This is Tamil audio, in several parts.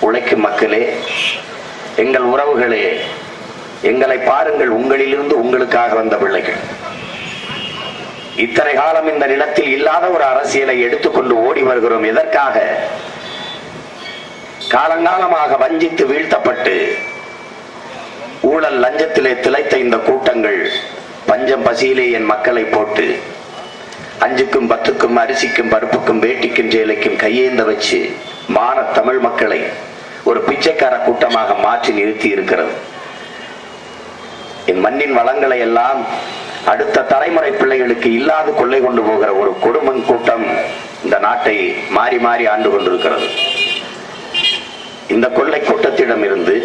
உழைக்கும் மக்களே எங்கள் உறவுகளே எங்களை பாருங்கள் உங்களிலிருந்து உங்களுக்காக வந்த பிள்ளைகள். இத்தனை காலம் இந்த நிலத்தில் இல்லாத ஒரு அரசியலை எடுத்துக்கொண்டு ஓடி வருகிறோம். எதற்காக? காலங்காலமாக வஞ்சித்து வீழ்த்தப்பட்டு ஊழல் லஞ்சத்திலே திளைத்த இந்த கூட்டங்கள் பஞ்சம் பசியிலே என் மக்களை போட்டு அஞ்சுக்கும் பத்துக்கும் அரிசிக்கும் பருப்புக்கும் வேட்டிக்கும் சேலைக்கும் கையேந்த வச்சு மான தமிழ் மக்களை ஒரு பிச்சைக்கார கூட்டமாக மாற்றி நிறுத்தி இருக்கிறது. என் மண்ணின் வளங்களை எல்லாம் அடுத்த தலைமுறை பிள்ளைகளுக்கு இல்லாது கொள்ளை கொண்டு போகிற ஒரு கொடுமன் கூட்டம் இந்த நாட்டை மாறி மாறி ஆண்டு கொண்டிருக்கிறது. இந்த கொள்ளை கூட்டத்திடம் இருந்து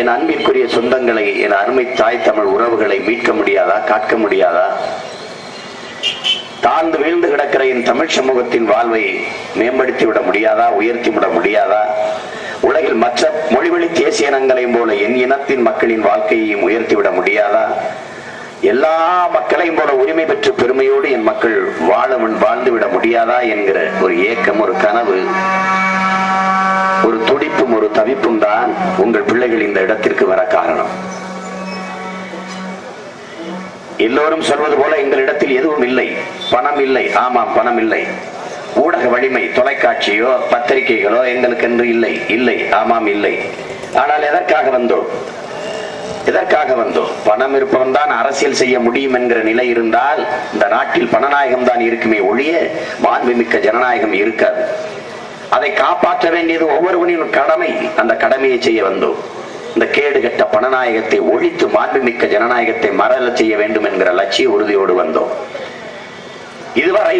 என் அன்பிற்குரிய சொந்தங்களை என் அருமை தாய் தமிழ் உறவுகளை மீட்க முடியாதா காக்க முடியாதா? தாழ்ந்து வீழ்ந்து கிடக்கிற என் தமிழ் சமூகத்தின் வாழ்வை மேம்படுத்தி விட முடியாதா? உயர்த்தி விட முடியாதா? உலகில் மற்ற மொழிவழி தேசிய இனங்களையும் போல என் இனத்தின் மக்களின் வாழ்க்கையையும் உயர்த்தி விட முடியாதா? எல்லா மக்களையும் போல உரிமை பெற்று பெருமையோடு என் மக்கள் வாழ வாழ்ந்து விட முடியாதா என்கிற ஒரு ஏக்கம் ஒரு கனவு ஒரு துடிப்பும் ஒரு தவிப்பும் தான் உங்கள் பிள்ளைகள் இந்த இடத்திற்கு வர காரணம். எல்லோரும் சொல்வது போல எங்களிடத்தில் எதுவும் இல்லை. பணம் இல்லை. ஆமாம் பணம் இல்லை. ஊடக வலிமை தொலைக்காட்சியோ பத்திரிகைகளோ எங்களுக்கு என்று இல்லை. இல்லை ஆமாம் இல்லை. ஆனால் எதற்காக வந்தோம் எதற்காக வந்தோம் பணம் இருப்பவன் தான் அரசியல் செய்ய முடியும் என்கிற நிலை இருந்தால் இந்த நாட்டில் பணநாயகம் தான் இருக்குமே ஒழிய மாண்புமிக்க ஜனநாயகம் இருக்காது. அதை காப்பாற்ற வேண்டியது ஒவ்வொருவனின் கடமை. அந்த கடமையை செய்ய வந்தோம் இந்த கேடு கட்ட பணநாயகத்தை ஒழித்து மாண்புமிக்க ஜனநாயகத்தை மறல செய்ய வேண்டும் என்கிற லட்சிய உறுதியோடு வந்தோம். இதுவரை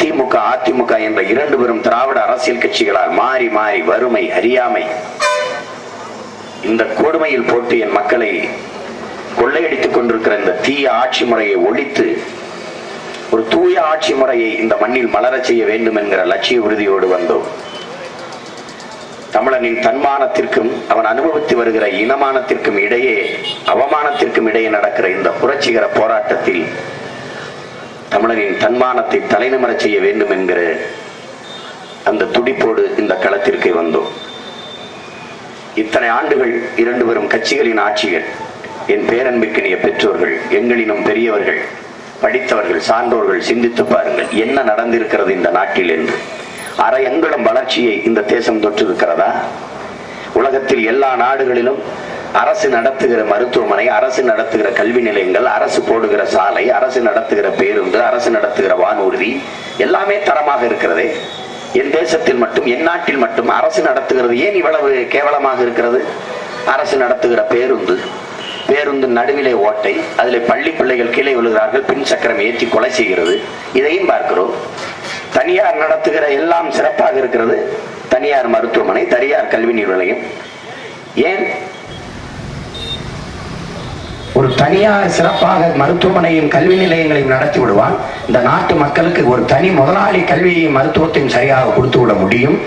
திமுக அதிமுக என்ற இரண்டு பெரும் திராவிட அரசியல் கட்சிகளால் மாறி மாறி வறுமை அறியாமை இந்த கொடுமையில் போட்டு என் மக்களை கொள்ளையடித்துக் கொண்டிருக்கிற இந்த தீய ஆட்சி முறையை ஒழித்து ஒரு தூய ஆட்சி முறையை இந்த மண்ணில் மலரச் செய்ய வேண்டும் என்கிற லட்சிய உறுதியோடு வந்தோம். தமிழனின் தன்மானத்திற்கும் அவன் அனுபவித்து வருகிற இனமானத்திற்கும் இடையே அவமானத்திற்கும் இடையே நடக்கிற இந்த புரட்சிகர போராட்டத்தில் தமிழனின் தன்மானத்தை தலைநிமரச் செய்ய வேண்டும் என்கிற அந்த துடிப்போடு இந்த களத்திற்கு வந்தோம். இத்தனை ஆண்டுகள் இரண்டு பெரும் கட்சிகளின் ஆட்சிகள் என் பேரன்பிற்கினிய பெற்றோர்கள் எங்களினும் பெரியவர்கள் படித்தவர்கள் சான்றோர்கள் சிந்தித்து பாருங்கள் என்ன நடந்திருக்கிறது இந்த நாட்டில் என்று. அரை வளர்ச்சியை இந்த தேசம் தொற்று இருக்கிறதா உலகத்தில் எல்லா நாடுகளிலும் அரசு நடத்துகிற மருத்துவமனை அரசு நடத்துகிற கல்வி நிலையங்கள் அரசு போடுகிற சாலை அரசு நடத்துகிற பேருந்து அரசு நடத்துகிற வானூர்தி எல்லாமே தரமாக இருக்கிறதே. என் தேசத்தில் மட்டும் என் நாட்டில் மட்டும் அரசு நடத்துகிறது ஏன் இவ்வளவு கேவலமாக இருக்கிறது? அரசு நடத்துகிற பேருந்து பேருந்து நடுவிலே ஓட்டை அதில் பள்ளி பிள்ளைகள் கீழே விழுகிறார்கள் பின் சக்கரம் ஏற்றி கொலை செய்கிறது. இதையும் பார்க்கிறோம். தனியார் நடத்துகிற எல்லாம் சிறப்பாக இருக்கிறது. தனியார் மருத்துவமனை தனியார் கல்வி நிலையம். ஏன்? ஒரு தனியார் சிறப்பாக மருத்துவமனையும் கல்வி நிலையங்களையும் நடத்தி விடுவான். இந்த நாட்டு மக்களுக்கு ஒரு தனி முதலாளி கல்வியையும் மருத்துவத்தையும் சரியாக கொடுத்து விட முடியும்.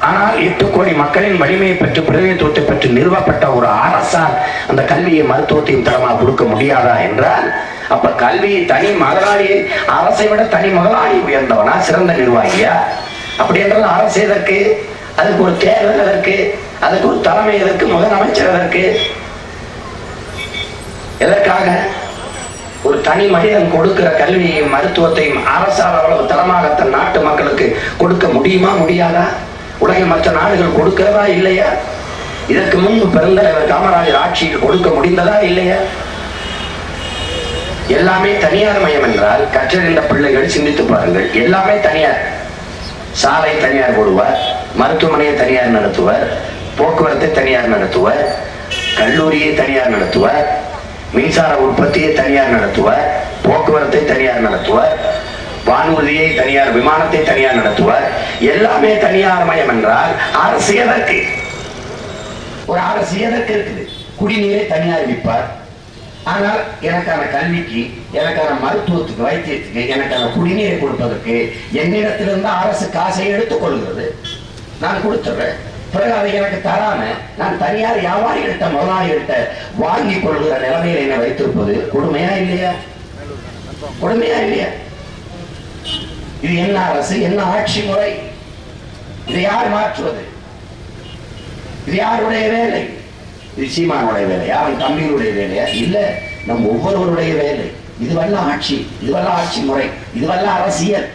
ஆனால் எட்டு கோடி மக்களின் வலிமையை பெற்று பிரதிநிதித்துவத்தை பெற்று நிறுவப்பட்ட ஒரு அரசால் அந்த கல்வியை மருத்துவத்தையும் தரமாக கொடுக்க முடியாதா என்றால் அப்ப கல்வி தனி முதலாளியை அரசை விட தனி முதலாளி உயர்ந்தவனா சிறந்த நிர்வாகியா? அப்படி என்றால் அரசு எதற்கு? அதுக்கு ஒரு தேர்தல் எதற்கு? அதுக்கு ஒரு தலைமை எதற்கு? முதலமைச்சர் எதற்கு? எதற்காக? ஒரு தனி மனிதன் கொடுக்கிற கல்வியையும் மருத்துவத்தையும் அரசால் அவ்வளவு தரமாக தன் நாட்டு மக்களுக்கு கொடுக்க முடியுமா முடியாதா? உலகில் மற்ற நாடுகள் கொடுக்கிறதா இல்லையா? இதற்கு முன்பு பெருந்தலைவர் காமராஜர் ஆட்சியில் கொடுக்க முடிந்ததா இல்லையா? எல்லாமே தனியார் மயம் என்றால் கற்றறிந்த பிள்ளைகள் சிந்தித்து பாருங்கள். எல்லாமே தனியார். சாலை தனியார் போடுவார் மருத்துவமனையை தனியார் நடத்துவர் போக்குவரத்தை தனியார் நடத்துவர் கல்லூரியை தனியார் நடத்துவர் மின்சார உற்பத்தியை தனியார் நடத்துவர் போக்குவரத்தை தனியார் நடத்துவர். வானூர்தியை தனியார் விமானத்தை தனியார் நடத்துவார். எல்லாமே தனியார் மயம் என்றால் அரசு எதற்கு? ஒரு அரசு எதற்கு இருக்குது? குடிநீரை தனியார் விற்பார். ஆனால் எனக்கான கல்விக்கு எனக்கான மருத்துவத்துக்கு வைத்தியத்துக்கு எனக்கான குடிநீரை கொடுப்பதற்கு என்னிடத்திலிருந்து அரசு காசை எடுத்துக் கொள்கிறது. நான் கொடுத்துட்றேன். பிறகு அதை எனக்கு தராம நான் தனியார் வியாபாரிகள்கிட்ட முதலாளிகள்கிட்ட வாங்கி கொள்கிற நிலைமையில என்னை வைத்திருப்பது கொடுமையா இல்லையா? கொடுமையா இல்லையா? இது என்ன அரசு? என்ன ஆட்சி முறை? இதை யார் மாற்றுவது? இது யாருடைய வேலை? இது சீமானுடைய வேலையா? அவன் தம்பியுடைய வேலையா? இல்ல நம் ஒவ்வொருவருடைய வேலை. இதுவல்ல ஆட்சி இதுவல்ல ஆட்சி முறை இதுவல்ல அரசியல்.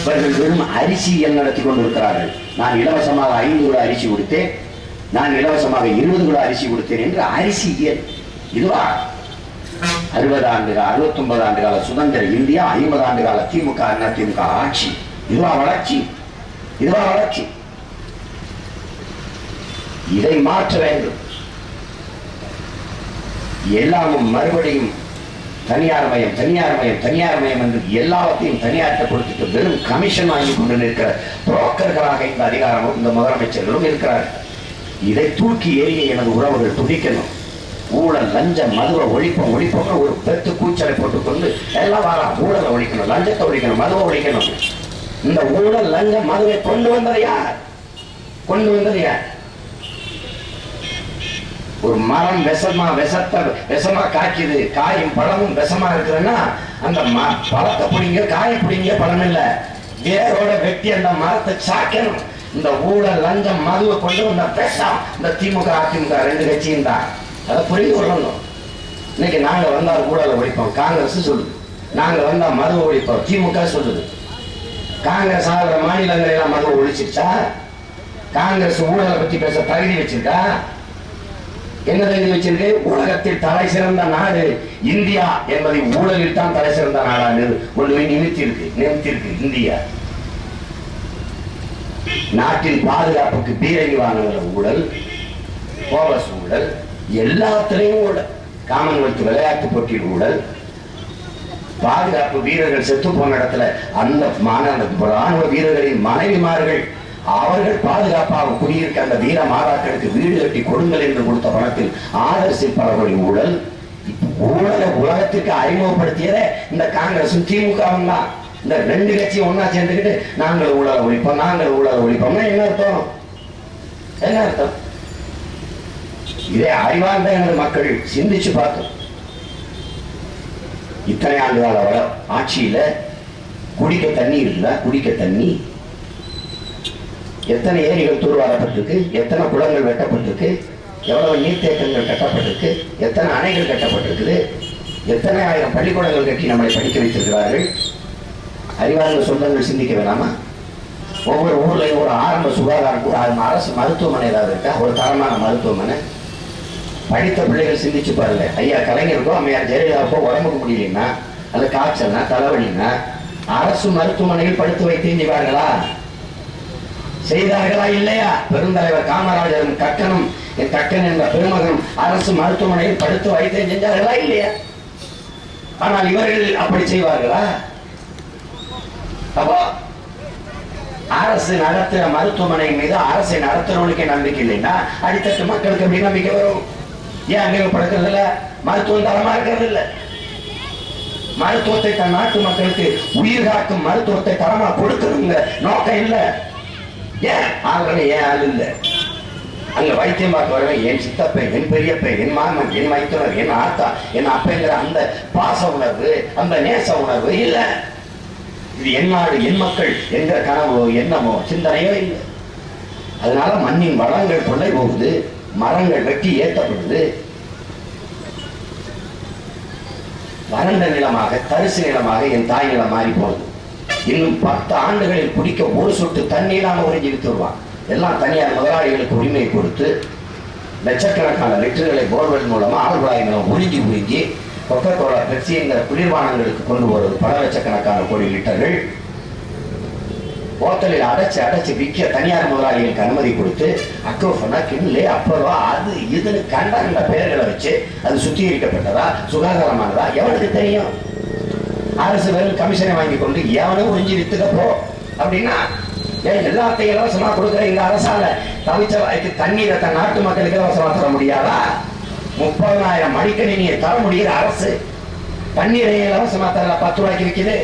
இவர்கள் வெறும் அரிசியல் நடத்தி கொண்டிருக்கிறார்கள். நான் இலவசமாக ஐந்து கிலோ அரிசி கொடுத்தேன். நான் இலவசமாக இருபது கிலோ அரிசி கொடுத்தேன் என்று அரிசியல் இதுவா? அறுபது ஆண்டு கால அறுபத்தி ஒன்பது ஆண்டு கால சுதந்திர இந்தியா ஐம்பது ஆண்டு கால திமுக அண்ணா திமுக ஆட்சி. இதுவா வளர்ச்சி? இதுவா வளர்ச்சி? இதை மாற்ற வேண்டும். எல்லாமும் மறுபடியும் தனியார் மயம் தனியார் மயம் தனியார் மயம் என்று எல்லாவற்றையும் தனியார்ட்ட கொடுத்துட்டு வெறும் கமிஷன் வாங்கி கொண்டு நிற்கிற புரோக்கர்களாக இந்த அதிகாரமும் இந்த முதலமைச்சர்களும் இருக்கிறார்கள். இதை தூக்கி எறிய எனது உறவுகள் துடிக்கணும். ஊழல் லஞ்சம் மதுவை ஒழிப்போம் ஒழிப்போம்னு ஒரு பெத்து கூச்சலை போட்டுக்கொண்டு எல்லாம் வாரா ஊழலை ஒழிக்கணும் லஞ்சத்தை ஒழிக்கணும் மதுவை ஒழிக்கணும். இந்த ஊழல் லஞ்சம் மதுவை கொண்டு வந்தது யார்? கொண்டு வந்தது யார்? ஒரு மரம் விஷமா விஷத்தை விஷமா காய்க்குது காயும் பழமும் விஷமா இருக்குதுன்னா அந்த ம- பழத்தை பிடிங்க காய பிடிங்க பழம் இல்லை. வேரோட வெட்டி அந்த மரத்தை சாக்கணும். இந்த ஊழல் லஞ்சம் மதுவை கொண்டு வந்த விஷம் இந்த திமுக அதிமுக ரெண்டு கட்சியும் தான். அதை புரிந்து கொள்ளணும். இன்னைக்கு நாங்க வந்தா ஊழலை ஒழிப்போம். காங்கிரஸ் சொல்லுது. நாங்க வந்தா மதுவை ஒழிப்போம். திமுக சொல்லுது. காங்கிரஸ் ஆகிற மாநிலங்கள் எல்லாம் மதுவை ஒழிச்சிருச்சா? காங்கிரஸ் ஊழலை பத்தி பேச தகுதி வச்சிருக்கா? என்ன தகுதி வச்சிருக்கு? உலகத்தில் தலை சிறந்த நாடு இந்தியா என்பதை ஊழலில் தான் தலை சிறந்த நாடா நிறு- கொண்டு போய் நிறுத்தியிருக்கு நிமித்திருக்கு இந்தியா. நாட்டின் பாதுகாப்புக்கு பீரங்கி வாங்குகிற ஊழல் போபஸ் ஊழல் எல்லாத்திலையும் ஊழல் காமன்வெல்த் விளையாட்டு போட்டியில் ஊழல். பாதுகாப்பு வீரர்கள் செத்து போன இடத்துல அந்த மாநில ராணுவ வீரர்களின் மனைவிமார்கள் அவர்கள் பாதுகாப்பாக குடியிருக்க அந்த வீர மாதாக்களுக்கு வீடு கட்டி கொடுங்கள் என்று கொடுத்த பணத்தில் ஆதர்சி பலவழி ஊழல். ஊழலை உலகத்திற்கு அறிமுகப்படுத்தியதே இந்த காங்கிரசும் திமுகவும் தான். இந்த ரெண்டு கட்சியும் ஒன்னா சேர்ந்துக்கிட்டு நாங்கள் ஊழலை ஒழிப்போம் நாங்கள் ஊழலை ஒழிப்போம்னா என்ன அர்த்தம்? என்ன அர்த்தம்? இதை அறிவார்ந்த எனது மக்கள் சிந்திச்சு பார்த்தோம் இத்தனை ஆண்டு கால வர ஆட்சியில குடிக்க தண்ணீர் இல்ல குடிக்க தண்ணி. எத்தனை ஏரிகள் தூர்வாரப்பட்டிருக்கு எத்தனை குளங்கள் வெட்டப்பட்டிருக்கு எவ்வளவு நீர்த்தேக்கங்கள் கட்டப்பட்டிருக்கு எத்தனை அணைகள் கட்டப்பட்டிருக்குது எத்தனை ஆயிரம் பள்ளிக்கூடங்கள் கட்டி நம்மளை படிக்க வைத்திருக்கிறார்கள். அறிவார்ந்த சொந்தங்கள் சிந்திக்க வேணாமா? ஒவ்வொரு ஊர்லயும் ஒரு ஆரம்ப சுகாதார கூட அரசு மருத்துவமனை ஏதாவது இருக்கா? ஒரு தரமான மருத்துவமனை. படித்த பிள்ளைகள் சிந்திச்சு பாருங்க. ஐயா கலைஞருக்கோ அம்மையார் ஜெயலலிதாவுக்கோ உடம்புக்கு முடியலன்னா அல்ல காய்ச்சல்னா தலைவலின்னா அரசு மருத்துவமனையில் படுத்து வைத்து செய்வார்களா செய்தார்களா இல்லையா? பெருந்தலைவர் காமராஜரும் கக்கனும் என் கக்கன் என்ற பெருமகன் அரசு மருத்துவமனையில் படுத்து வைத்தியம் செஞ்சார்களா இல்லையா? ஆனால் இவர்கள் அப்படி செய்வார்களா? அப்போ அரசு நடத்துகிற மருத்துவமனை மீது அரசை நடத்துறவனுக்கு நம்பிக்கை இல்லைன்னா அடித்தட்டு மக்களுக்கு எப்படி நம்பிக்கை வரும்? ஏன் அறிமுகப்படுத்துறது இல்லை மருத்துவம் தரமா இருக்கிறது இல்லை மருத்துவத்தை தன் நாட்டு மக்களுக்கு உயிர் காக்கும் மருத்துவத்தை தரமா கொடுக்கணுங்க நோக்கம் இல்லை. ஏன்? ஆளுநர் ஏன் ஆள் இல்லை? அங்க வைத்தியம் பார்க்க வரவன் என் சித்தப்பன் என் பெரியப்பன் என் மாமன் என் மைத்துனர் என் ஆத்தா என் அப்பங்கிற அந்த பாச உணர்வு அந்த நேச உணர்வு இல்ல. இது என் நாடு என் மக்கள் என்கிற கனவோ எண்ணமோ சிந்தனையோ இல்லை. அதனால மண்ணின் வளங்கள் கொள்ளை போகுது. மரங்கள் வெட்டி ஏற்றப்படுது வறண்ட நிலமாக தரிசு நிலமாக என் தாய் நிலம் மாறி போகுது இன்னும் பத்து ஆண்டுகளில் குடிக்க ஒரு சொட்டு தண்ணீரான உறிஞ்சி வித்துருவான் எல்லாம் தனியார் முதலாளிகளுக்கு உரிமை கொடுத்து லட்சக்கணக்கான லிட்டர்களை போர்வெல் மூலமாக ஆழ்வாய் மூலம் உறிஞ்சி உறிஞ்சி கொக்கோ பெப்சிங்கிற குளிர்பானங்களுக்கு கொண்டு போகிறது பல லட்சக்கணக்கான கோடி லிட்டர்கள். ஹோட்டலில் அடைச்சு அடைச்சு விற்க தனியார் முதலாளிகளுக்கு அனுமதி கொடுத்து அக்ரோஃபனா கிண்ணிலே அப்போவா அது இதுன்னு கண்ட கண்ட பெயர்களை வச்சு அது சுத்திகரிக்கப்பட்டதா சுகாதாரமானதா எவனுக்கு தெரியும்? அரசு வெறும் கமிஷனை வாங்கி கொண்டு எவனும் உறிஞ்சி வித்துக்கப்போ அப்படின்னா ஏன் எல்லாத்தையும் இலவசமா கொடுக்குற இந்த அரசால தவிச்ச வாய்க்கு தண்ணீரை தன் நாட்டு மக்களுக்கு இலவசமா தர முடியாதா? முப்பதாயிரம் மடிக்கணினியை தர முடிகிற அரசு. தண்ணீரை இலவசமா தர பத்து ரூபாய்க்கு விற்கிது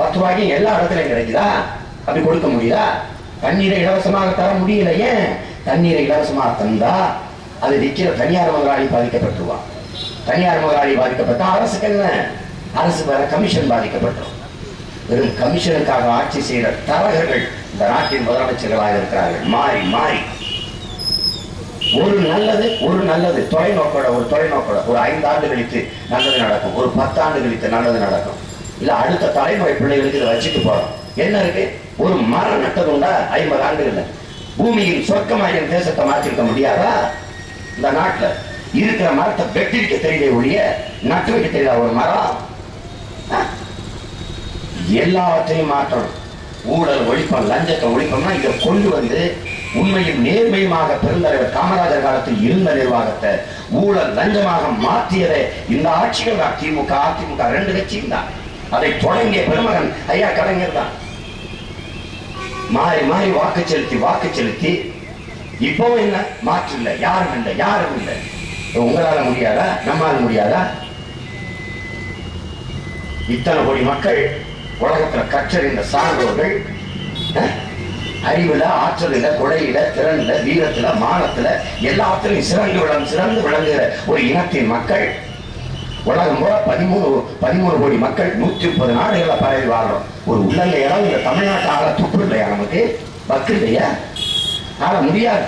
பத்து ரூபாய்க்கு எல்லா இடத்துலையும் கிடைக்குதா? அப்படி கொடுக்க முடியுதா? தண்ணீரை இலவசமாக தர முடியல ஏன்? தண்ணீரை இலவசமாக தந்தா அது விற்கிற தனியார் முதலாளி பாதிக்கப்பட்டுருவான் தனியார் முதலாளி பாதிக்கப்பட்டா அரசுக்கு என்ன? அரசு வேற கமிஷன் பாதிக்கப்பட்டோம் வெறும் கமிஷனுக்காக ஆட்சி செய்த தரகர்கள் இந்த நாட்டின் முதலமைச்சர்களாக இருக்கிறார்கள். மாறி மாறி. ஒரு நல்லது ஒரு நல்லது. தொலைநோக்கோட ஒரு தொலைநோக்கோட. ஒரு ஐந்து ஆண்டு கழித்து நல்லது நடக்கும். ஒரு பத்தாண்டு கழித்து நல்லது நடக்கும். இல்ல அடுத்த தலைமுறை பிள்ளைகளுக்கு இதை வச்சுட்டு போறோம். என்ன இருக்கு? ஒரு மரம் நட்டது உண்டா ஐம்பது ஆண்டுகள்ல பூமியில் சொர்க்கமாக தேசத்தை மாற்றிருக்க முடியாதா? இந்த நாட்டுல இருக்கிற மரத்தை வெட்டிருக்க தெரியல ஒழிய நட்டு வைக்க தெரியல ஒரு மரம்? எல்லாவற்றையும் மாற்றணும். ஊழல் ஒழிப்போம் லஞ்சத்தை ஒழிப்போம்னா இதை கொண்டு வந்து உண்மையும் நேர்மையுமாக பெருந்தலைவர் காமராஜர் காலத்தில் இருந்த நிர்வாகத்தை ஊழல் லஞ்சமாக மாற்றியதை இந்த ஆட்சிகள் தான். திமுக அதிமுக ரெண்டு கட்சியும் தான். அதை தொடங்கிய பெருமகன் ஐயா கலைஞர் தான். மாறி மாறி வாக்கு செலுத்தி வாக்கு செலுத்தி இப்பவும் என்ன? மாற்று இல்லை. யாரும் இல்லை. யாரும் இல்லை. உங்களால முடியாதா? நம்மால் முடியாதா? இத்தனை கோடி மக்கள் உலகத்துல கற்றறிந்த சான்றோர்கள் அஹ், அறிவுல ஆற்றலில கொடையில திறன்ல வீரத்துல மானத்துல எல்லாத்திலையும் சிறந்து விளங்கு சிறந்து விளங்குகிற ஒரு இனத்தின் மக்கள் உலகம் பூரா பதிமூணு பதிமூணு கோடி மக்கள் நூத்தி முப்பது நாடுகளை பரவி வாழ்றோம். ஒரு உள்ள இடம் இந்த தமிழ்நாட்டு ஆள துப்பு இல்லையா நமக்கு? பக்கு இல்லையா? ஆள முடியாது.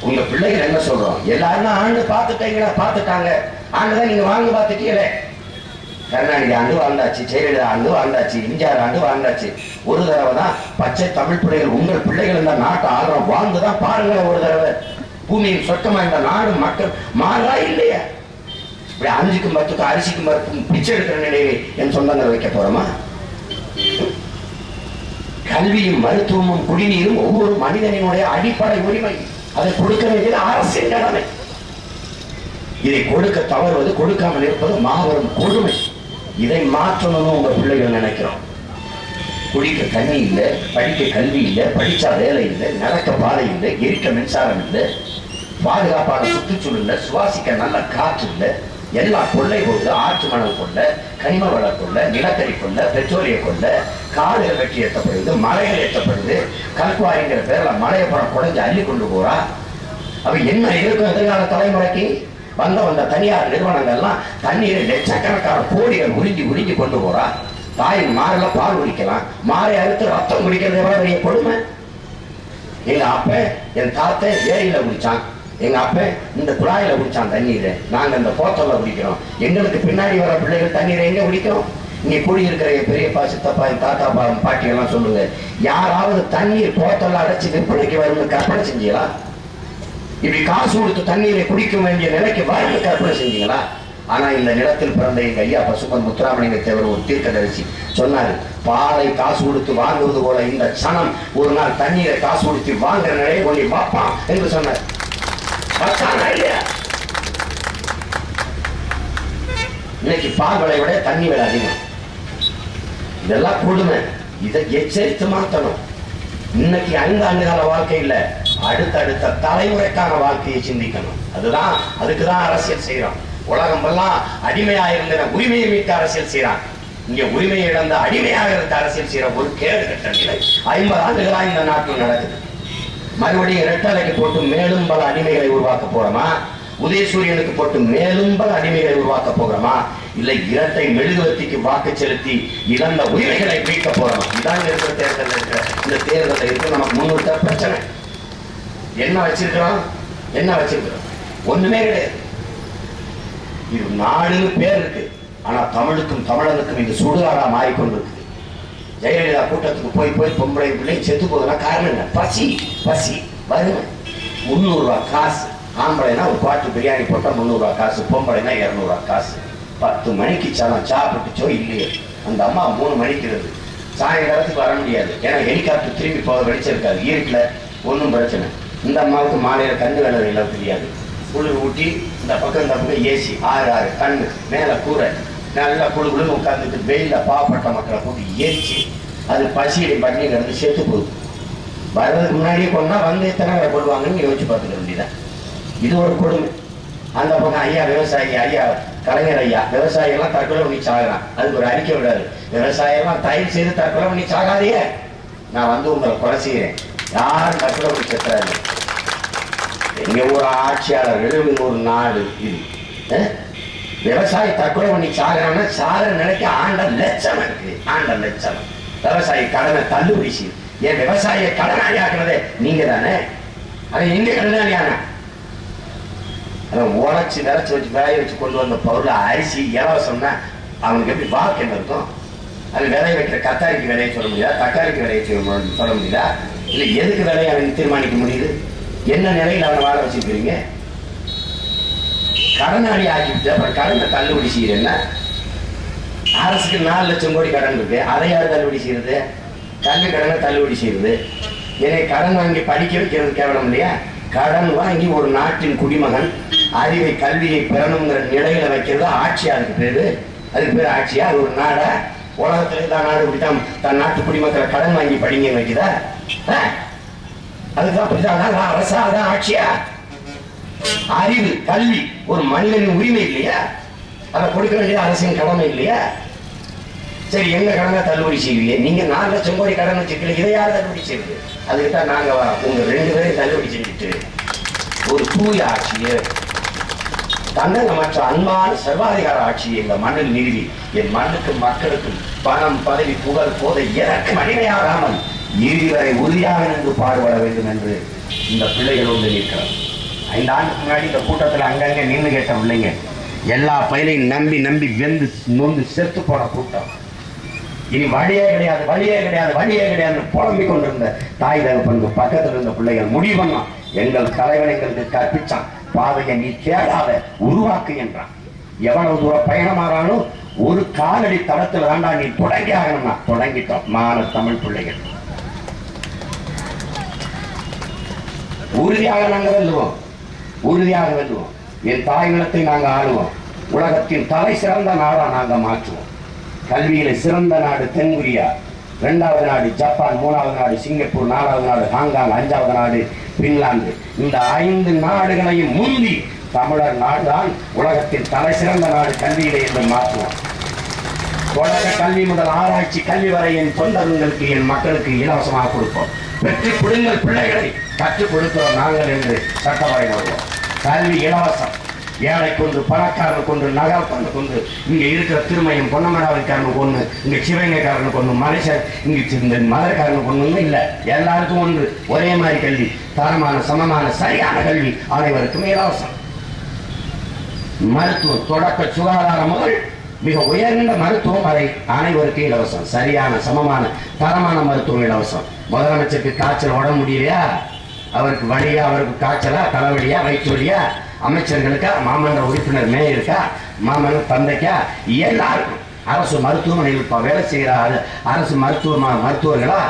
உங்க பிள்ளைகள் என்ன சொல்றோம்? எல்லாரும் ஆண்டு பார்த்துட்டீங்களா பார்த்துட்டாங்க. ஆண்டுதான் நீங்க வாங்க பார்த்துட்டீங்களே. கருணாநிதி ஆண்டு வாழ்ந்தாச்சு ஜெயலலிதா ஆண்டு வாழ்ந்தாச்சு எம்ஜிஆர் ஆண்டு வாழ்ந்தாச்சு. ஒரு தடவை தான் பச்சை தமிழ் பிள்ளைகள் உங்கள் பிள்ளைகள் இந்த நாட்டை ஆடுறோம் வாழ்ந்து தான் பாருங்களேன் ஒரு தடவை. பூமியின் சொத்தமா இந்த நாடு மக்கள் மாறா இல்லையா. இப்படி அஞ்சுக்கு மரத்துக்கும் அரிசிக்கு மரத்துக்கும் பிச்சை எடுக்கிற நிலையிலே என் சொந்தங்கள் வைக்க போறோமா? கல்வியும் மருத்துவமும் குடிநீரும் ஒவ்வொரு மனிதனினுடைய அடிப்படை உரிமை. அதை கொடுக்க வேண்டியது அரசின் கடமை இதை கொடுக்க தவறுவது கொடுக்காமல் இருப்பது மாபெரும் கொடுமை. இதை மாற்றணும்னு உங்க பிள்ளைகள் நினைக்கிறோம். குடிக்க தண்ணி இல்லை படிக்க கல்வி இல்லை படிச்சா வேலை இல்லை நடக்க பாதை இல்லை எரிக்க மின்சாரம் இல்லை பாதுகாப்பான சுற்றுச்சூழல் இல்லை சுவாசிக்க நல்ல காற்று இல்லை எல்லா கொள்ளை கொண்டு ஆற்று மணல் கொள்ள கனிம வள கொள்ள நிலக்கரி கொள்ள பெட்ரோலிய கொள்ள காடுகள் வெட்டி ஏற்றப்படுது மலைகள் ஏற்றப்படுது கல்குவாரிங்கிற பேரில் மலையை புறம் குறைஞ்சு அள்ளி கொண்டு போறா. அப்ப என்ன இருக்கும் எதிர்கால தலைமுறைக்கு? வந்த வந்த தனியார் நிறுவனங்கள்லாம் தண்ணீரை லட்சக்கணக்கான கோடிகள் உறிஞ்சி உறிஞ்சி கொண்டு போறா. தாயின் மாறல பால் குடிக்கலாம். மாறை அறுத்து ரத்தம் குடிக்கிறது எவ்வளவு பெரிய கொடுமை? எங்க அப்ப என் தாத்தன் ஏரியில குடிச்சான். எங்க அப்ப இந்த குழாயில குடிச்சான் தண்ணீரை. நாங்க இந்த போத்தல்ல குடிக்கிறோம். எங்களுக்கு பின்னாடி வர பிள்ளைகள் தண்ணீரை எங்க குடிக்கிறோம்? நீ குடி இருக்கிற என் பெரியப்பா சித்தப்பா என் தாத்தா பா பாட்டி எல்லாம் சொல்லுங்க. யாராவது தண்ணீர் போத்தல்ல அடைச்சு விற்பனைக்கு வரும்னு கற்பனை செஞ்சீங்களா? இப்படி காசு கொடுத்து தண்ணீரை குடிக்க வேண்டிய நிலைக்கு வரல கற்பனை செஞ்சீங்களா? ஆனா இந்த நிலத்தில் பிறந்த எங்க ஐயா பசுமன் முத்துராமலிங்க தேவர் ஒரு தீர்க்கதரிசி சொன்னாரு பாலை காசு கொடுத்து வாங்குவது போல இந்த சனம் ஒரு நாள் தண்ணீரை காசு கொடுத்து வாங்குற நிலையை கொண்டு பார்ப்பான் என்று சொன்னார். இன்னைக்கு பால் விலை விட தண்ணி விலை அதிகம். இதெல்லாம் கொடுமை. இதை எச்சரித்து மாத்தணும். இன்னைக்கு ஐந்து ஆண்டு கால வாழ்க்கை இல்ல அடுத்தடுத்த தலைமுறைக்கான வாழ்க்கையை சிந்திக்கணும். அதுதான் அதுக்கு தான் அரசியல் செய்யறோம் உலகம் எல்லாம் அடிமையா இருந்த உரிமையை மீட்க அரசியல் செய்யறான் இங்க உரிமையை இழந்த அடிமையாக இருந்த அரசியல் செய்யற ஒரு கேடு கட்ட நிலை ஐம்பது ஆண்டுகளா இந்த நாட்டில் நடக்குது. மறுபடியும் இரட்டலைக்கு போட்டு மேலும் பல அடிமைகளை உருவாக்க போறோமா? உதயசூரியனுக்கு போட்டு மேலும் பல அடிமைகளை உருவாக்க போகிறோமா? இல்லை இரட்டை மெழுகுவர்த்திக்கு வாக்கு செலுத்தி இழந்த உரிமைகளை மீட்க போறோமா? இதான் இருக்கிற தேர்தல் இருக்கிற இந்த தேர்தலில் இருக்கு நமக்கு முன்னிட்ட பிரச்சனை. என்ன வச்சிருக்கிறோம்? என்ன வச்சிருக்கிறோம்? ஒண்ணுமே கிடையாது. இது நாடுன்னு பேர் இருக்கு. ஆனா தமிழுக்கும் தமிழனுக்கும் இது சுடுகாடா மாறிக்கொண்டிருக்கு. ஜெயலலிதா கூட்டத்துக்கு போய் போய் பொம்பளை பிள்ளை செத்து போகுதுன்னா காரணம் என்ன? பசி பசி. வறுமை முந்நூறுரூவா காசு. ஆம்பளைனா ஒரு பாட்டு பிரியாணி போட்டால் முந்நூறுரூவா காசு. பொம்பளைனா இரநூறுவா காசு. பத்து மணிக்கு சனம் சாப்பிட்டுச்சோ இல்லையோ? அந்த அம்மா மூணு மணிக்கு இருந்து சாயங்காலத்துக்கு வர முடியாது. ஏன்னா ஹெலிகாப்டர் திரும்பி போக வெளிச்சிருக்காது இருட்டில் ஒன்றும் பிரச்சனை. இந்த அம்மாவுக்கு மாலையில் கண்டு வேலை தெரியாது. குளிர் ஊட்டி இந்த பக்கம் இந்த பக்கம் ஏசி ஆறு ஆறு கண்ணு. மேலே கூரை. நல்லா குழு குழு உட்காந்துட்டு வெயில பாவப்பட்ட மக்களை போட்டு எரிச்சு அது பசியடி பண்ணி கிடந்து செத்து போகுது. வர்றதுக்கு முன்னாடியே கொண்டா வந்து எத்தனை பேரை போடுவாங்கன்னு யோசிச்சு பார்த்துக்க வேண்டியதான் இது ஒரு கொடுமை. அந்த பக்கம் ஐயா விவசாயி ஐயா கலைஞர் ஐயா விவசாயி எல்லாம் தற்கொலை பண்ணி சாகுறான். அதுக்கு ஒரு அறிக்கை விடாது. விவசாயி எல்லாம் தயவு செய்து தற்கொலை பண்ணி சாகாதீங்க. நான் வந்து உங்களை கொலை செய்கிறேன் யாரும் தற்கொலை பண்ணி செத்துறாரு எங்க ஊர் ஆட்சியாளர்கள் ஒரு நாடு இது. அஹ்? விவசாயி தற்கொலை பண்ணி சாகுறான்னா சாகிற நிலைக்கு ஆண்ட லட்சம் இருக்கு. ஆண்ட லட்சம். விவசாயி கடனை தள்ளுபடி செய்யுது என் விவசாய கடனாளி ஆக்குறதே நீங்க தானே அவன் எங்க கடனாளியான அவன் உழைச்சி விளைச்சு வச்சு விளைய வச்சு கொண்டு வந்த பொருளை அரிசி இலவசம்னா அவனுக்கு எப்படி வாழ்க்கை இருக்கும் அது விளைய வைக்கிற கத்தாரிக்கு விலையை சொல்ல முடியாது? தக்காளிக்கு விலையை சொல்ல சொல்ல முடியுதா? இல்லை எதுக்கு விலையை அவனுக்கு தீர்மானிக்க முடியுது? என்ன நிலையில் அவனை வாழ வச்சிருக்கிறீங்க? கடனாளி ஆகிட்டு அப்புறம் கடனை தள்ளுபடி செய்யறேன்னா அரசுக்கு நாலு லட்சம் கோடி கடன் இருக்கு. அதை யார் தள்ளுபடி செய்யறது? கல்வி கடனை தள்ளுபடி செய்யறது. எனவே கடன் வாங்கி படிக்க வைக்கிறது கேவலம் இல்லையா? கடன் வாங்கி ஒரு நாட்டின் குடிமகன் அறிவை கல்வியை பெறணுங்கிற நிலையில வைக்கிறது ஆட்சியா அதுக்கு பேரு. அதுக்கு பேர் ஆட்சியா? அது ஒரு நாடா? உலகத்துல தான் நாடு இப்படித்தான் தன் நாட்டு குடிமக்களை கடன் வாங்கி படிங்க வைக்குதா? ஆ? அதுதான் அப்படிதான் அரசா அதான் ஆட்சியா? அறிவு கல்வி ஒரு மனிதனின் உரிமை இல்லையா? அதை கொடுக்க வேண்டிய அரசின் கடமை இல்லையா? சரி எங்க கடனை தள்ளுபடி செய்வீங்க. நீங்க நாலு லட்சம் கோடி கடன் வச்சிருக்கீங்க. இதை யார் தள்ளுபடி செய்வது? அதுக்கு தான் நாங்க உங்க ரெண்டு பேரையும் தள்ளுபடி செஞ்சுட்டு ஒரு தூய ஆட்சியை தன்னலமற்ற அன்பான சர்வாதிகார ஆட்சியை இந்த மண்ணில் நிறுவி என் மண்ணுக்கும் மக்களுக்கும் பணம் பதவி புகழ் போதை எனக்கு அடிமையாகாமல் இறுதி வரை உறுதியாக நின்று பாடுபட வேண்டும் என்று இந்த பிள்ளைகளோடு வந்து நிற்கிறோம். ஐந்து ஆண்டுக்கு முன்னாடி இந்த கூட்டத்தில் அங்கங்கே நின்று கேட்ட பிள்ளைங்க எல்லா பயிரையும் நம்பி நம்பி வெந்து நொந்து செத்து போன கூட்டம். இனி வழியே கிடையாது வழியே கிடையாது வழியே கிடையாது புலம்பிக் கொண்டிருந்த தாய் தகப்பனுக்கு பக்கத்தில் இருந்த பிள்ளைகள் முடிவு பண்ணான் எங்கள் தலைவன் எங்களுக்கு கற்பிச்சான். பாதையை நீ தேடாத உருவாக்கு என்றான். எவ்வளவு தூரம் பயணமாறாலும் ஒரு காலடி தளத்தில் தாண்டா நீ தொடங்கி ஆகணும்னா தொடங்கிட்டோம். மான தமிழ் பிள்ளைகள். உறுதியாக நாங்கள் வெல்லுவோம் உறுதியாக வெல்லுவோம். என் தாய் நிலத்தை நாங்கள் ஆளுவோம். உலகத்தின் தலை சிறந்த நாடாக நாங்கள் மாற்றுவோம். கல்வியில சிறந்த நாடு தென்கொரியா. ரெண்டாவது நாடு ஜப்பான் மூணாவது நாடு சிங்கப்பூர் நாலாவது நாடு ஹாங்காங் அஞ்சாவது நாடு பின்லாந்து. இந்த ஐந்து நாடுகளையும் முந்தி தமிழர் நாடுதான் உலகத்தின் தலை சிறந்த நாடு கல்வியிலே என்று மாற்றுவோம். தொடக்க கல்வி முதல் ஆராய்ச்சி கல்வி வரை என் தொண்டர்களுக்கு என் மக்களுக்கு இலவசமாக கொடுப்போம். பெற்று கொடுங்கள் பிள்ளைகளை கற்றுக் கொடுக்கிறோம் நாங்கள் என்று சட்டவரை வருவோம் கல்வி இலவசம். ஏழை கொண்டு பணக்காரன் கொண்டு நகரப்பண்ணு கொண்டு இங்க இருக்கிற திருமயம் பொன்னமராவதிக்காரனுக்கு ஒண்ணு இங்க சிவகங்கைக்காரனுக்கு ஒண்ணு மலேசியா இங்கே இந்த மதுரைக்காரனுக்கு ஒண்ணு இல்ல. எல்லாருக்கும் ஒன்று. ஒரே மாதிரி கல்வி. தரமான சமமான சரியான கல்வி. அனைவருக்கும் இலவசம். மருத்துவம் தொடக்க சுகாதாரம் முதல் மிக உயர்ந்த மருத்துவம் வரை அனைவருக்கும் இலவசம். சரியான சமமான தரமான மருத்துவம் இலவசம். முதலமைச்சருக்கு காய்ச்சல் உடம்பு முடியலையா? அவருக்கு வழியா அவருக்கு காய்ச்சலா தலைவலியா வயிற்று வழியா அமைச்சர்களுக்கா மாமன்ற உறுப்பினர் மேயருக்கா மாமன் தந்தைக்கா எல்லாருக்கும் அரசு மருத்துவமனையில் இப்போ வேலை செய்கிற அர- அரசு மருத்துவ மருத்துவர்களா?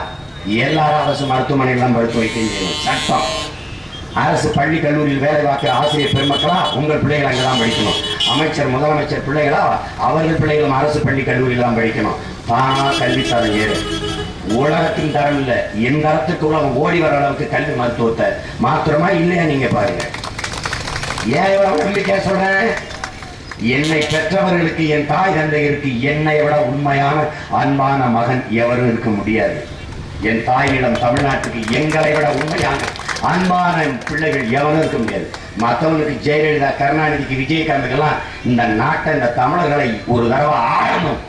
எல்லாரும் அரசு மருத்துவமனையில் மருத்துவ வைக்கணும் சட்டம். அரசு பள்ளி கல்லூரியில் வேலை பார்க்கிற ஆசிரியர் பெருமக்களா? உங்கள் பிள்ளைகள் அங்கதான் படிக்கணும். அமைச்சர் முதலமைச்சர் பிள்ளைகளா? அவர்கள் பிள்ளைகளும் அரசு பள்ளி கல்லூரியெல்லாம் படிக்கணும். தானா கல்வி தரம் ஏறு. உலகத்தின் தரம் இல்ல. என் தரத்துக்கு உலகம் ஓடி வர அளவுக்கு கல்வி மருத்துவத்தை மாத்திரமா இல்லையா நீங்க பாருங்க. ஏன் இவ்வளவு நம்பிக்கையா சொல்றேன் என்னை பெற்றவர்களுக்கு என் தாய் தந்தையருக்கு என்னை விட உண்மையான அன்பான மகன் எவரும் இருக்க முடியாது. என் தாயிடம் தமிழ்நாட்டுக்கு எங்களை விட உண்மையான அன்பான பிள்ளைகள் எவனும் இருக்க முடியாது. மற்றவங்களுக்கு ஜெயலலிதா கருணாநிதிக்கு விஜயகாந்துக்கெல்லாம் இந்த நாட்டை இந்த தமிழர்களை ஒரு தடவை ஆளணும்.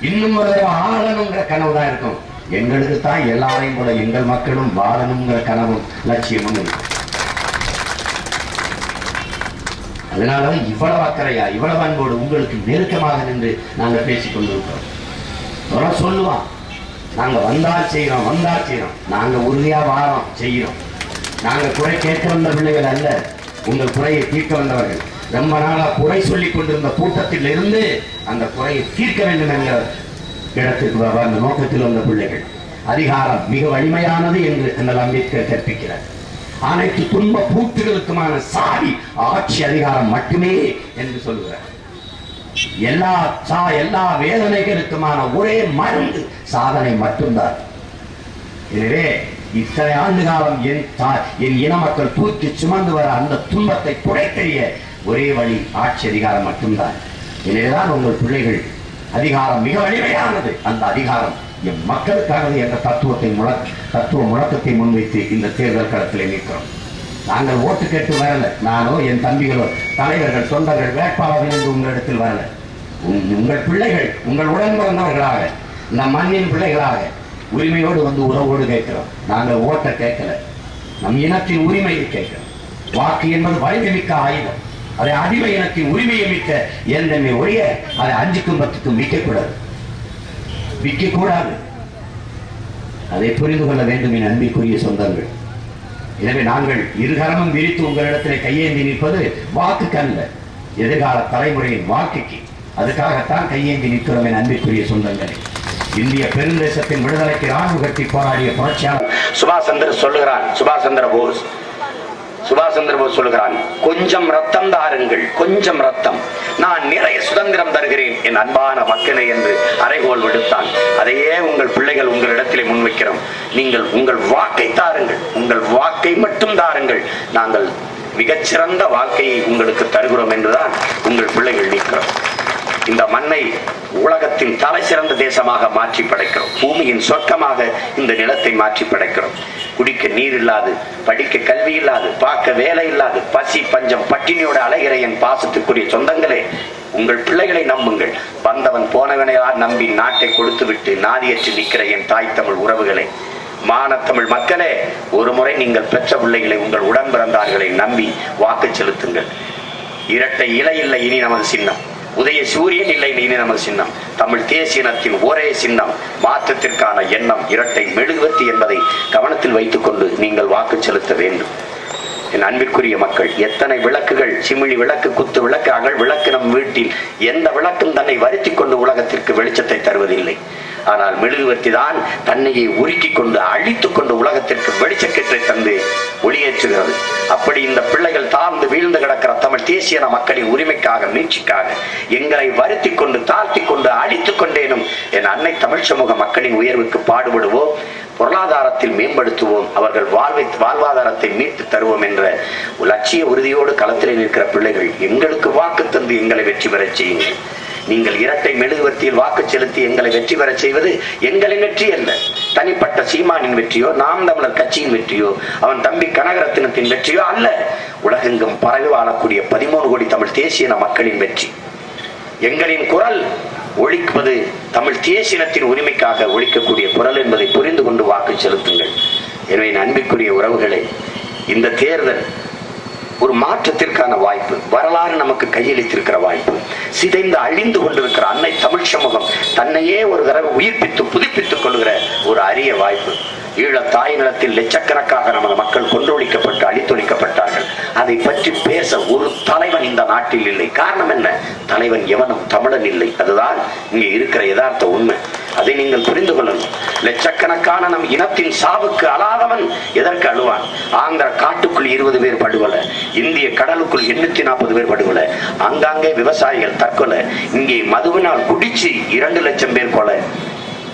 இன்னும் ஒரு தடவை ஆளணுங்கிற கனவு தான் இருக்கும். எங்களுக்கு தான் எல்லாரையும் கூட எங்கள் மக்களும் வாழணுங்கிற கனவும் லட்சியமும் இருக்கு. அதனால இவ்வளவு அக்கறையா இவ்வளவு அன்போடு உங்களுக்கு நெருக்கமாக நின்று நாங்கள் பேசிக் கொண்டிருக்கிறோம். அவன் சொல்லுவான் நாங்க வந்தால் செய்யறோம் வந்தால் செய்யறோம் நாங்க உறுதியா வாரோம் செய்யறோம் நாங்க குறை கேட்க வந்த பிள்ளைகள் அல்ல உங்கள் குறையை தீர்க்க வந்தவர்கள். ரொம்ப நாளா குறை சொல்லிக் கொண்டிருந்த கூட்டத்தில் இருந்து அந்த குறையை தீர்க்க வேண்டும் என்ற இடத்துக்கு அந்த நோக்கத்தில் வந்த பிள்ளைகள். அதிகாரம் மிக வலிமையானது என்று அண்ணல் அம்பேத்கர் கற்பிக்கிறார். அனைத்து துன்ப பூட்டுகளுக்குமான சாவி ஆட்சி அதிகாரம் மட்டுமே என்று சொல்கிறார் எல்லா சா எல்லா வேதனைகளுக்குமான ஒரே மருந்து சாதனை மட்டும்தான். எனவே இத்தனை ஆண்டு காலம் என் என் இன மக்கள் தூக்கி சுமந்து வர அந்த துன்பத்தை துடைத்தெறிய ஒரே வழி ஆட்சி அதிகாரம் மட்டும்தான். எனவேதான் உங்கள் பிள்ளைகள் அதிகாரம் மிக வலிமையானது. அந்த அதிகாரம் என் மக்களுக்கானது என்ற தத்துவத்தை முழ தத்துவ முழக்கத்தை முன்வைத்து இந்த தேர்தல் களத்திலே நிற்கிறோம். நாங்கள் ஓட்டு கேட்டு வரல. நானோ என் தம்பிகளோ தலைவர்கள் தொண்டர்கள் வேட்பாளர்கள் என்று உங்களிடத்தில் வரல. உங்கள் பிள்ளைகள் உங்கள் உடன் பிறந்தவர்களாக நம் மண்ணின் பிள்ளைகளாக உரிமையோடு வந்து உறவோடு கேட்கிறோம். நாங்கள் ஓட்ட கேட்கல. நம் இனத்தின் உரிமையை கேட்கிறோம். வாக்கு என்பது வலிமைமிக்க ஆயுதம். அதை அடிமை எனக்கு உரிமையை மிக்க எந்தமே ஒழிய அதை அஞ்சுக்கும் பத்துக்கும் விற்கக்கூடாது விற்கக்கூடாது அதை புரிந்து கொள்ள வேண்டும் என் அன்பிற்குரிய சொந்தங்கள். எனவே நாங்கள் இருகரமும் விரித்து உங்களிடத்தில் கையேந்தி நிற்பது வாக்குக்கு அல்ல எதிர்கால தலைமுறையின் வாழ்க்கைக்கு அதுக்காகத்தான் கையேந்தி நிற்கிறோம் என் அன்பிற்குரிய சொந்தங்கள். இந்திய பெருந்தேசத்தின் விடுதலைக்கு ராணுவ கட்டி போராடிய புரட்சியாளர் சுபாஷ் சந்திர சொல்லுகிறார். சுபாஷ் சந்திர போஸ் சுபாஷ் சந்திர போஸ் சொல்லுகிறான் கொஞ்சம் ரத்தம் தாருங்கள் கொஞ்சம் ரத்தம். நான் நிறைய சுதந்திரம் தருகிறேன் என் அன்பான மக்களே என்று அறைகோல் விடுத்தான். அதையே உங்கள் பிள்ளைகள் உங்களிடத்திலே முன்வைக்கிறோம். நீங்கள் உங்கள் வாக்கை தாருங்கள் உங்கள் வாக்கை மட்டும் தாருங்கள். நாங்கள் மிகச்சிறந்த வாழ்க்கையை உங்களுக்கு தருகிறோம் என்றுதான் உங்கள் பிள்ளைகள் நிற்கிறோம். இந்த மண்ணை உலகத்தின் தலை சிறந்த தேசமாக மாற்றி படைக்கிறோம். பூமியின் சொர்க்கமாக இந்த நிலத்தை மாற்றி படைக்கிறோம். குடிக்க நீர் இல்லாது படிக்க கல்வி இல்லாது பார்க்க வேலை இல்லாது பசி பஞ்சம் பட்டினியோட அலைகிற என் பாசத்துக்குரிய சொந்தங்களே உங்கள் பிள்ளைகளை நம்புங்கள். வந்தவன் போனவனையா நம்பி நாட்டை கொடுத்து விட்டு நாதியற்று நிற்கிற என் தாய் தமிழ் உறவுகளே மானத்தமிழ் மக்களே ஒரு முறை நீங்கள் பெற்ற பிள்ளைகளை உங்கள் உடன் பிறந்தார்களை நம்பி வாக்கு செலுத்துங்கள். இரட்டை இலை இல்லை இனி நமது சின்னம். உதய சூரியன் இல்லை நீ நமது சின்னம். தமிழ் தேசியனத்தின் ஒரே சின்னம். மாற்றத்திற்கான எண்ணம் இரட்டை மெழுகுவர்த்தி என்பதை கவனத்தில் வைத்துக்கொண்டு நீங்கள் வாக்கு செலுத்த வேண்டும். என் அன்பிற்குரிய மக்கள் எத்தனை விளக்குகள் சிமிழி விளக்கு குத்து விளக்கு அகல் விளக்கு நம் வீட்டில் எந்த விளக்கும் தன்னை வருத்தி கொண்டு உலகத்திற்கு வெளிச்சத்தை தருவதில்லை. ஆனால் மெழுகுவர்த்தி தான் தன்னையை உருக்கி கொண்டு அழித்துக் கொண்டு உலகத்திற்கு வெளிச்சக்கற்றை தந்து ஒளியேற்றுகிறது. அப்படி இந்த பிள்ளைகள் தாழ்ந்து வீழ்ந்து கிடக்கிற தமிழ் தேசியன மக்களின் உரிமைக்காக மீட்சிக்காக எங்களை வருத்தி கொண்டு தாழ்த்தி கொண்டு அழித்துக் கொண்டேனும் என் அன்னை தமிழ் சமூக மக்களின் உயர்வுக்கு பாடுபடுவோம் பொருளாதாரத்தில் மேம்படுத்துவோம் அவர்கள் வாழ்வை வாழ்வாதாரத்தை மீட்டு தருவோம் என்ற லட்சிய உறுதியோடு களத்தில் நிற்கிற பிள்ளைகள் எங்களுக்கு வாக்கு தந்து எங்களை வெற்றி பெறச் செய்யுங்கள். நீங்கள் இரட்டை மெழுகுவர்த்தியில் வாக்கு செலுத்தி எங்களை வெற்றி பெறச் செய்வது எங்களின் வெற்றி அல்ல. தனிப்பட்ட சீமானின் வெற்றியோ நாம் தமிழர் கட்சியின் வெற்றியோ அவன் தம்பி கனகரத்தினத்தின் வெற்றியோ அல்ல. உலகெங்கும் பரவி வாழக்கூடிய பதிமூணு கோடி தமிழ் தேசிய மக்களின் வெற்றி. எங்களின் குரல் ஒழிப்பது தமிழ் தேசியத்தின் உரிமைக்காக ஒழிக்கக்கூடிய குரல் என்பதை புரிந்து கொண்டு வாக்கு செலுத்துங்கள். எனவே அன்பிக்குரிய அன்பிற்குரிய இந்த தேர்தல் ஒரு மாற்றத்திற்கான வாய்ப்பு வரலாறு நமக்கு கையளித்திருக்கிற வாய்ப்பு. சிதைந்து அழிந்து கொண்டிருக்கிற அன்னை தமிழ் சமூகம் தன்னையே ஒரு தடவை உயிர்ப்பித்து புதுப்பித்துக் கொள்கிற ஒரு அரிய வாய்ப்பு. ஈழ தாய் நிலத்தில் லட்சக்கணக்காக நமது மக்கள் கொன்றொழிக்கப்பட்டு அழித்தொழிக்கப்பட்டார்கள். அதை பற்றி பேச ஒரு தலைவன் இந்த நாட்டில் இல்லை. காரணம் என்ன? தலைவன் எவனும் தமிழன் இல்லை. அதுதான் இங்கே இருக்கிற யதார்த்த உண்மை. அதை நீங்கள் புரிந்து கொள்ளணும். லட்சக்கணக்கான நம் இனத்தின் சாவுக்கு அழாதவன் எதற்கு அழுவான்? ஆந்திர காட்டுக்குள் இருபது பேர் படுகொலை இந்திய கடலுக்குள் எண்ணூத்தி நாற்பது பேர் படுகொலை அங்காங்கே விவசாயிகள் தற்கொலை இங்கே மதுவினால் குடிச்சு இரண்டு லட்சம் பேர் கொலை.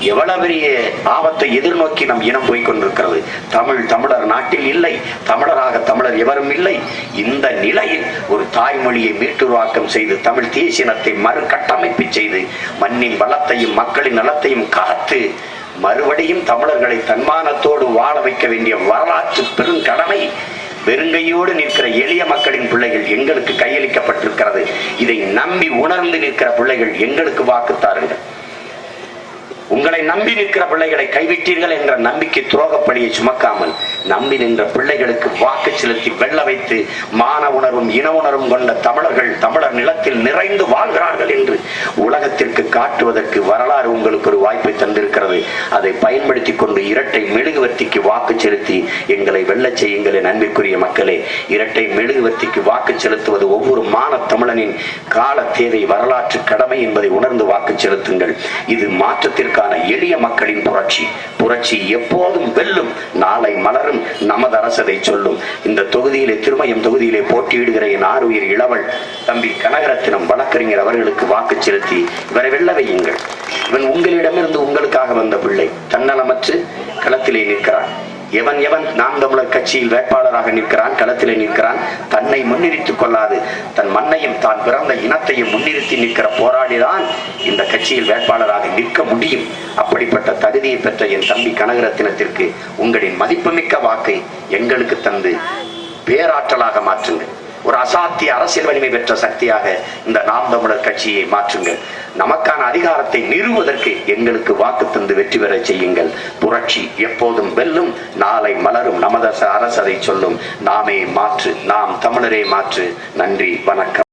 எவ்வளவு பெரிய ஆபத்தை எதிர்நோக்கி நம் இனம் போய் கொண்டிருக்கிறது தமிழ் தமிழர் நாட்டில் இல்லை தமிழராக தமிழர் எவரும் இல்லை. இந்த நிலையில் ஒரு தாய்மொழியை மீட்டுருவாக்கம் செய்து தமிழ் தேசியனத்தை மறு கட்டமைப்பு செய்து மண்ணின் வளத்தையும் மக்களின் நலத்தையும் காத்து மறுபடியும் தமிழர்களை தன்மானத்தோடு வாழ வைக்க வேண்டிய வரலாற்று பெருங்கடமை வெறுங்கையோடு நிற்கிற எளிய மக்களின் பிள்ளைகள் எங்களுக்கு கையளிக்கப்பட்டிருக்கிறது. இதை நம்பி உணர்ந்து நிற்கிற பிள்ளைகள் எங்களுக்கு வாக்கு தாருங்கள். உங்களை நம்பி நிற்கிற பிள்ளைகளை கைவிட்டீர்கள் என்ற நம்பிக்கை துரோகப்படியை சுமக்காமல் நம்பி நின்ற பிள்ளைகளுக்கு வாக்கு செலுத்தி வெல்ல வைத்து மான உணர்வும் இன உணர்வும் கொண்ட தமிழர்கள் தமிழர் நிலத்தில் நிறைந்து வாழ்கிறார்கள் என்று உலகத்திற்கு காட்டுவதற்கு வரலாறு உங்களுக்கு ஒரு வாய்ப்பை தந்திருக்கிறது. அதை பயன்படுத்தி கொண்டு இரட்டை மெழுகுவர்த்திக்கு வாக்கு செலுத்தி எங்களை வெல்லச் செய்யுங்கள் என் அன்பிற்குரிய மக்களே. இரட்டை மெழுகுவர்த்திக்கு வாக்கு செலுத்துவது ஒவ்வொரு மான தமிழனின் கால தேவை வரலாற்று கடமை என்பதை உணர்ந்து வாக்கு செலுத்துங்கள். இது மாற்றத்திற்கு மாற்றத்திற்கான எளிய மக்களின் புரட்சி. புரட்சி எப்போதும் வெல்லும் நாளை மலரும் நமது அரசதை சொல்லும். இந்த தொகுதியிலே திருமயம் தொகுதியிலே போட்டியிடுகிற என் ஆறுயிர் இளவல் தம்பி கனகரத்தினம் வழக்கறிஞர் அவர்களுக்கு வாக்கு செலுத்தி இவரை வெல்ல வையுங்கள். இவன் உங்களிடமிருந்து உங்களுக்காக வந்த பிள்ளை. தன்னலமற்று களத்திலே நிற்கிறான். எவன் எவன் நாம் தமிழர் கட்சியில் வேட்பாளராக நிற்கிறான் களத்திலே நிற்கிறான் தன்னை முன்னிறுத்திக் கொள்ளாது. தன் மண்ணையும் தான் பிறந்த இனத்தையும் முன்னிறுத்தி நிற்கிற போராடிதான் இந்த கட்சியில் வேட்பாளராக நிற்க முடியும். அப்படிப்பட்ட தகுதியை பெற்ற என் தம்பி கனகரத்தினத்திற்கு உங்களின் மதிப்புமிக்க வாக்கை எங்களுக்கு தந்து பேராற்றலாக மாற்றுங்கள். ஒரு அசாத்திய அரசியல் வலிமை பெற்ற சக்தியாக இந்த நாம் தமிழர் கட்சியை மாற்றுங்கள். நமக்கான அதிகாரத்தை நிறுவுவதற்கு எங்களுக்கு வாக்கு தந்து வெற்றி பெறச் செய்யுங்கள். புரட்சி எப்போதும் வெல்லும் நாளை மலரும். நமது அரசதை சொல்லும். நாமே மாற்று நாம் தமிழரே மாற்று. நன்றி வணக்கம்.